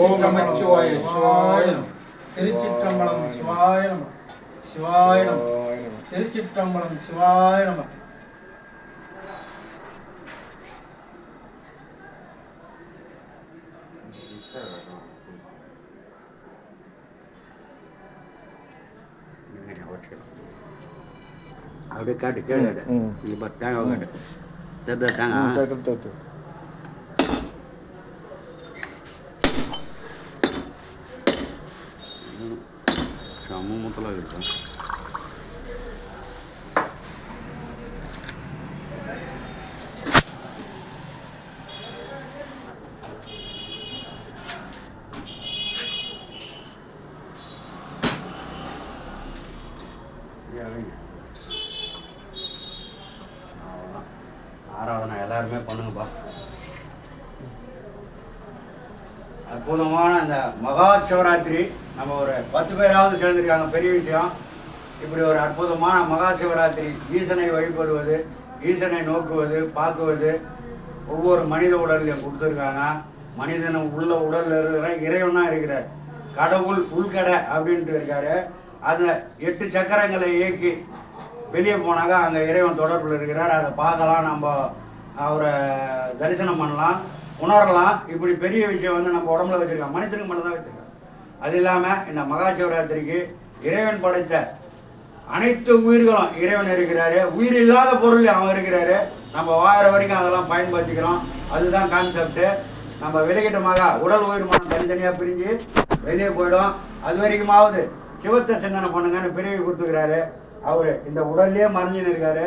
ஓம் நமச்சிவாய சிவாய நம. திருச்சிற்றம்பலம் சிவாய நம சிவாய நம திருச்சிற்றம்பலம் சிவாய நம அப்படியே காட்டு கேளு காட்டு ம். இங்க பாரு தேங்காய் செம்ம மூத்தலாக இருக்கும் அவ்வளோதான் ஆராதனை எல்லாருமே பண்ணுங்கப்பா அற்புதமான இந்த மகா சிவராத்திரி நம்ம ஒரு பத்து பேராவது சேர்ந்துருக்காங்க பெரிய விஷயம். இப்படி ஒரு அற்புதமான மகா சிவராத்திரி ஈசனை வழிபடுவது ஈசனை நோக்குவது பார்க்குவது ஒவ்வொரு மனித உடல்லையும் கொடுத்துருக்காங்க. மனிதனும் உள்ள உடலில் இருக்கிற இறைவனாக இருக்கிறார். கடவுள் உள்கடை அப்படின்ட்டு இருக்காரு. அதை எட்டு சக்கரங்களை இயக்கி வெளியே போனாக்கா அங்கே இறைவன் தொடர்பில் இருக்கிறார். அதை பார்க்கலாம் நம்ம அவரை தரிசனம் பண்ணலாம் உணரலாம். இப்படி பெரிய விஷயம் வந்து நம்ம உடம்புல வச்சுருக்கோம். மனிதனுக்கு மட்டும் தான் வச்சுருக்கோம். அது இல்லாமல் இந்த மகா சிவராத்திரிக்கு இறைவன் படைத்த அனைத்து உயிர்களும் இறைவன் இருக்கிறாரு. உயிர் இல்லாத பொருள் அவன் இருக்கிறாரு. நம்ம வாழற வரைக்கும் அதெல்லாம் பயன்படுத்திக்கிறோம். அதுதான் கான்செப்ட்டு நம்ம விலகிட்டமாக உடல் உயிர் மனம் தனித்தனியாக பிரிஞ்சு வெளியே போயிடும். அது வரைக்குமாவது சிவத்தை சிந்தனை பண்ணுங்கன்னு பிரிவு கொடுத்துக்கிறாரு. அவர் இந்த உடல்லே மறைஞ்சுன்னு இருக்காரு.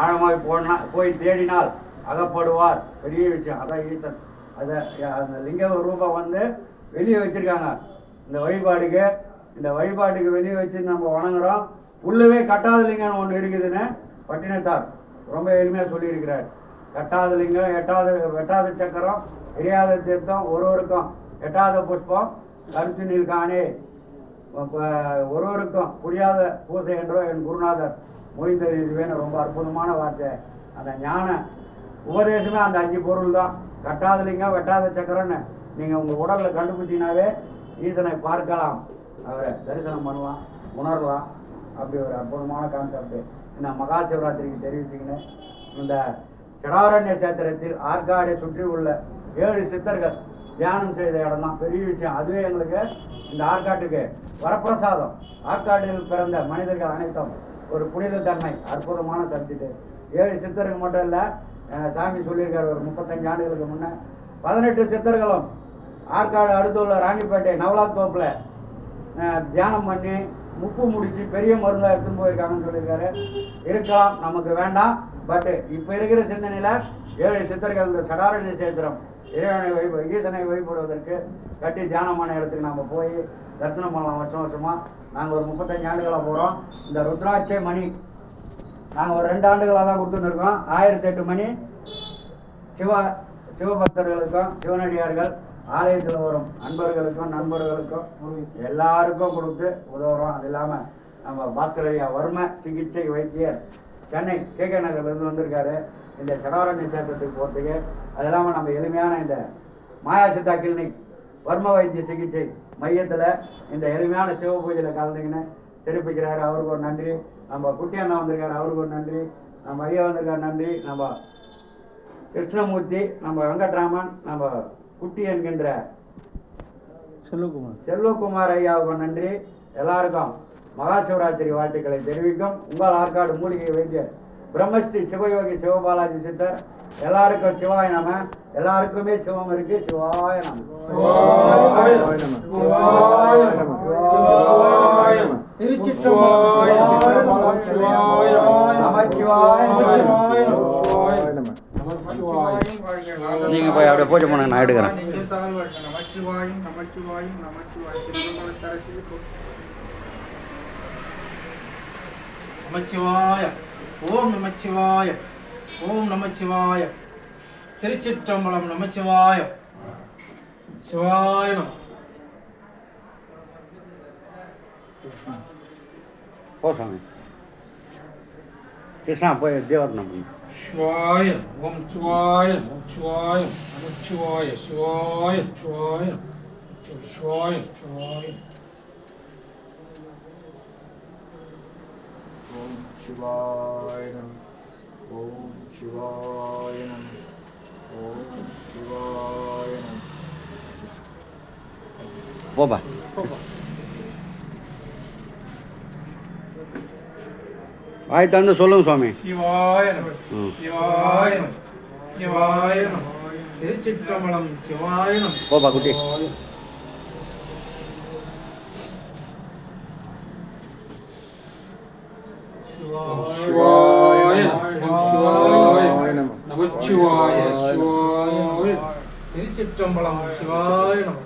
ஆழமாக போனா போய் தேடினால் அகப்படுவார். பெரிய விஷயம் அதான் ஈசன். அதை அந்த லிங்க ரூபம் வந்து வெளியே வச்சுருக்காங்க. இந்த வழிபாடுக்கு இந்த வழிபாட்டுக்கு வெளியே வச்சு நம்ம வணங்குறோம். உள்ளவே கட்டாதலிங்கன்னு ஒன்று இருக்குதுன்னு பட்டினத்தார் ரொம்ப எளிமையாக சொல்லியிருக்கிறார். கட்டாதலிங்கம் எட்டாவது எட்டாத வெட்டாத சக்கரம் எரியாத தீர்த்தம் ஒருவருக்கும் எட்டாத புஷ்பம் கருத்து காணே இப்போ ஒருவருக்கும் புரியாத பூசை என்றோ என் குருநாதர் முடிந்தது இதுவேன்னு ரொம்ப அற்புதமான வார்த்தை. அந்த ஞான உபதேசமே அந்த அஞ்சு பொருள் தான் கட்டாதலிங்கம் வெட்டாத சக்கரம்னு நீங்கள் உங்கள் உடலில் கண்டுபிடிச்சிங்கனாவே ஈசனை பார்க்கலாம். அவரை தரிசனம் பண்ணலாம் உணரலாம். அப்படி ஒரு அற்புதமான கான்செப்ட் இந்த மகா சிவராத்திரிக்கு தெரிவிச்சுக்கின்னு இந்த சடாரண்ய சேத்திரத்தில் ஆற்காடை சுற்றி உள்ள ஏழு சித்தர்கள் தியானம் செய்த இடம் தான் பெரிய விஷயம். அதுவே எங்களுக்கு இந்த ஆற்காட்டுக்கு வரப்பிரசாதம். ஆற்காட்டில் பிறந்த மனிதர்கள் அனைத்தும் ஒரு புனித தன்மை அற்புதமான சப்ஜெக்ட் ஏழு சித்தர்கள் மட்டும் இல்லை சாமி சொல்லியிருக்கார் ஒரு முப்பத்தஞ்சு ஆண்டுகளுக்கு முன்னே. பதினெட்டு சித்தர்களும் ஆற்காடு அடுத்து உள்ள ராணிப்பேட்டை நவலாத் தோப்பில் தியானம் பண்ணி முப்பு முடிச்சு பெரிய மருந்தாக எடுத்துன்னு போயிருக்காங்கன்னு சொல்லியிருக்காரு. இருக்கலாம் நமக்கு வேண்டாம். பட் இப்போ இருக்கிற சிந்தனையில் ஏழு சித்தர்கள் இந்த சடாரணி சேத்திரம் இறைவனை வழிப ஈசனை வழிபடுவதற்கு கட்டி தியானமான இடத்துக்கு நம்ம போய் தரிசனம் பண்ணலாம் வருஷம் வருஷமா. நாங்கள் ஒரு முப்பத்தஞ்சு ஆண்டுகளாக போகிறோம் இந்த ருத்ராட்சை மணி நாங்கள் ஒரு ரெண்டு ஆண்டுகளாக தான் கொடுத்துன்னு இருக்கோம். ஆயிரத்தி எட்டு மணி சிவ சிவபக்தர்களுக்கும் சிவனடியார்கள். ஆலயத்தில் வரும் அன்பர்களுக்கும் நண்பர்களுக்கும் எல்லாருக்கும் கொடுத்து உதவுறோம். அது இல்லாமல் நம்ம பாஸ்கரையா வர்ம சிகிச்சை வைத்தியர் சென்னை கே கே நகர்லேருந்து வந்திருக்காரு. இந்த சடாரண்ய சேத்திரத்துக்கு போகிறதுக்கு அது இல்லாமல் நம்ம எளிமையான இந்த மாயா சித்தா கிளினிக் வர்ம வைத்திய சிகிச்சை மையத்தில் இந்த எளிமையான சிவ பூஜையில் கலந்துக்கின்னு சிறப்பிக்கிறாரு அவருக்கு ஒரு நன்றி. நம்ம குட்டி அண்ணா வந்திருக்காரு. அவருக்கு ஒரு நன்றி. நம்ம ஐயா வந்திருக்காரு. நன்றி. நம்ம கிருஷ்ணமூர்த்தி நம்ம வெங்கட்ராமன் நம்ம குட்டி என்கின்ற செல்வகுமார். செல்வகுமார் ஐயாவுக்கு நன்றி. எல்லாருக்கும் மகா சிவராத்திரி வாழ்த்துக்களை தெரிவிக்கும். உங்கள் ஆற்காடு மூலிகை வைத்தியர் பிரம்மஸ்ரீ சிவயோகி சிவபாலாஜி சித்தர். எல்லாருக்கும் சிவாய நம. எல்லாருக்குமே சிவம் இருக்கு. சிவாய நம. சிவாய நம. சிவாய நம. சிவாய நம. திருச்சிற்றம்பலம் சிவாய நம நமச்சிவாய நமச்சிவாய நம. நீங்கள் போய் அப்படியே பூஜை பண்ணுங்க நான் எடுக்கிறேன். நமச்சிவாய ஓம் நமச்சிவாய ஓம் நமச்சிவாய திருச்சிற்றம்பலம் நமச்சிவாய சிவாய நம. போ சாமி. கிருஷ்ணா போய் தேவர்ணம் பண்ணு சிவாய ஓம் சிவாய ஓம் சிவாய நமச்சிவாய சிவாய சிவாய சிவாயம் சிவாயம் ஓம் சிவாய நம ஓம் சிவாய நம ஓம் சிவாய நம போப்பா வாய் தந்து சொல்லுங்க சுவாமி. போப்பா குட்டி. சிவாய சிவாய நம நமச்சிவாய சிவாய திருச்சிற்றம்பலம் சிவாய நம